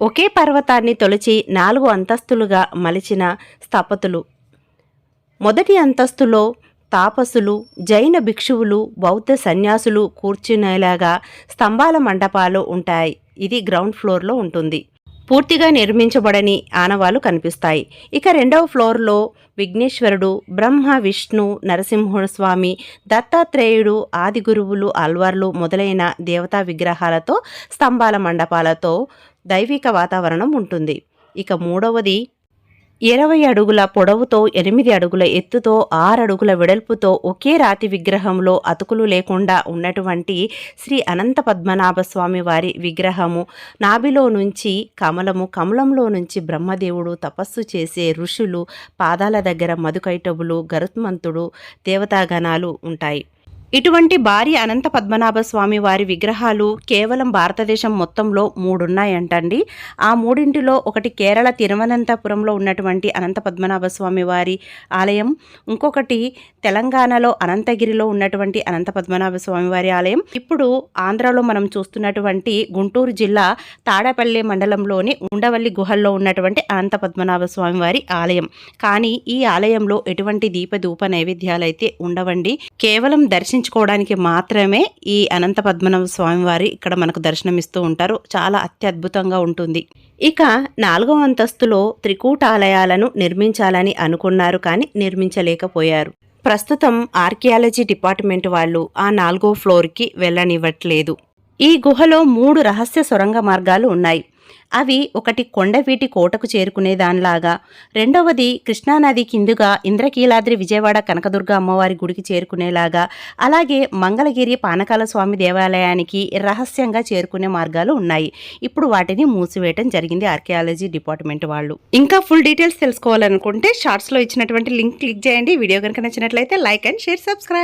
ఒకే పర్వతాన్ని తొలిచి నాలుగు అంతస్తులుగా మలిచిన స్థపతులు. మొదటి అంతస్తులో తాపసులు జైన భిక్షువులు బౌద్ధ సన్యాసులు కూర్చునేలాగా స్తంభాల మండపాలు ఉంటాయి. ఇది గ్రౌండ్ ఫ్లోర్లో ఉంటుంది. పూర్తిగా నిర్మించబడని ఆనవాలు కనిపిస్తాయి. ఇక రెండవ ఫ్లోర్లో విఘ్నేశ్వరుడు బ్రహ్మ విష్ణు నరసింహస్వామి దత్తాత్రేయుడు ఆది గురువులు అల్వార్లు మొదలైన దేవతా విగ్రహాలతో స్తంభాల మండపాలతో దైవిక వాతావరణం ఉంటుంది. ఇక మూడవది ఇరవై అడుగుల పొడవుతో ఎనిమిది అడుగుల ఎత్తుతో ఆరు అడుగుల వెడల్పుతో ఒకే రాతి విగ్రహంలో అతుకులు లేకుండా ఉన్నటువంటి శ్రీ అనంత పద్మనాభ స్వామి వారి విగ్రహము. నాభిలో నుంచి కమలము కమలంలో నుంచి బ్రహ్మదేవుడు తపస్సు చేసే ఋషులు పాదాల దగ్గర మధుకైటబులు గరుత్మంతుడు దేవతాగణాలు ఉంటాయి. ఇటువంటి భారీ అనంత పద్మనాభ స్వామి వారి విగ్రహాలు కేవలం భారతదేశం మొత్తంలో మూడున్నాయంటండి. ఆ మూడింటిలో ఒకటి కేరళ తిరువనంతపురంలో ఉన్నటువంటి అనంత పద్మనాభ స్వామి వారి ఆలయం ఇంకొకటి తెలంగాణలో అనంతగిరిలో ఉన్నటువంటి అనంత పద్మనాభ స్వామి వారి ఆలయం. ఇప్పుడు ఆంధ్రలో మనం చూస్తున్నటువంటి గుంటూరు జిల్లా తాడపల్లి మండలంలోని ఉండవల్లి గుహల్లో ఉన్నటువంటి అనంత పద్మనాభ స్వామి వారి ఆలయం. కానీ ఈ ఆలయంలో ఎటువంటి దీపధూప నైవేద్యాలు అయితే ఉండవండి. కేవలం దర్శించుకోవడానికి మాత్రమే ఈ అనంత పద్మనాభ స్వామివారి ఇక్కడ మనకు దర్శనమిస్తూ ఉంటారు. చాలా అత్యద్భుతంగా ఉంటుంది. ఇక నాలుగవ అంతస్తులో త్రికూటాలయాలను నిర్మించాలని అనుకున్నారు కానీ నిర్మించలేకపోయారు. ప్రస్తుతం ఆర్కియాలజీ డిపార్ట్మెంట్ వాళ్ళు ఆ నాలుగో ఫ్లోర్కి వెళ్ళనివ్వట్లేదు. ఈ గుహలో మూడు రహస్య సొరంగ మార్గాలు ఉన్నాయి. అవి ఒకటి కొండవీటి కోటకు చేరుకునే దానిలాగా. రెండవది కృష్ణానది కిందుగా ఇంద్రకీలాద్రి విజయవాడ కనకదుర్గ అమ్మవారి గుడికి చేరుకునేలాగా. అలాగే మంగళగిరి పానకాల స్వామి దేవాలయానికి రహస్యంగా చేరుకునే మార్గాలు ఉన్నాయి. ఇప్పుడు వాటిని మూసివేయటం జరిగింది ఆర్కియాలజీ డిపార్ట్మెంట్ వాళ్ళు. ఇంకా ఫుల్ డీటెయిల్స్ తెలుసుకోవాలనుకుంటే షార్ట్స్లో ఇచ్చినటువంటి లింక్ క్లిక్ చేయండి. వీడియో కనుక నచ్చినట్లయితే లైక్ అండ్ షేర్ సబ్స్క్రైబ్.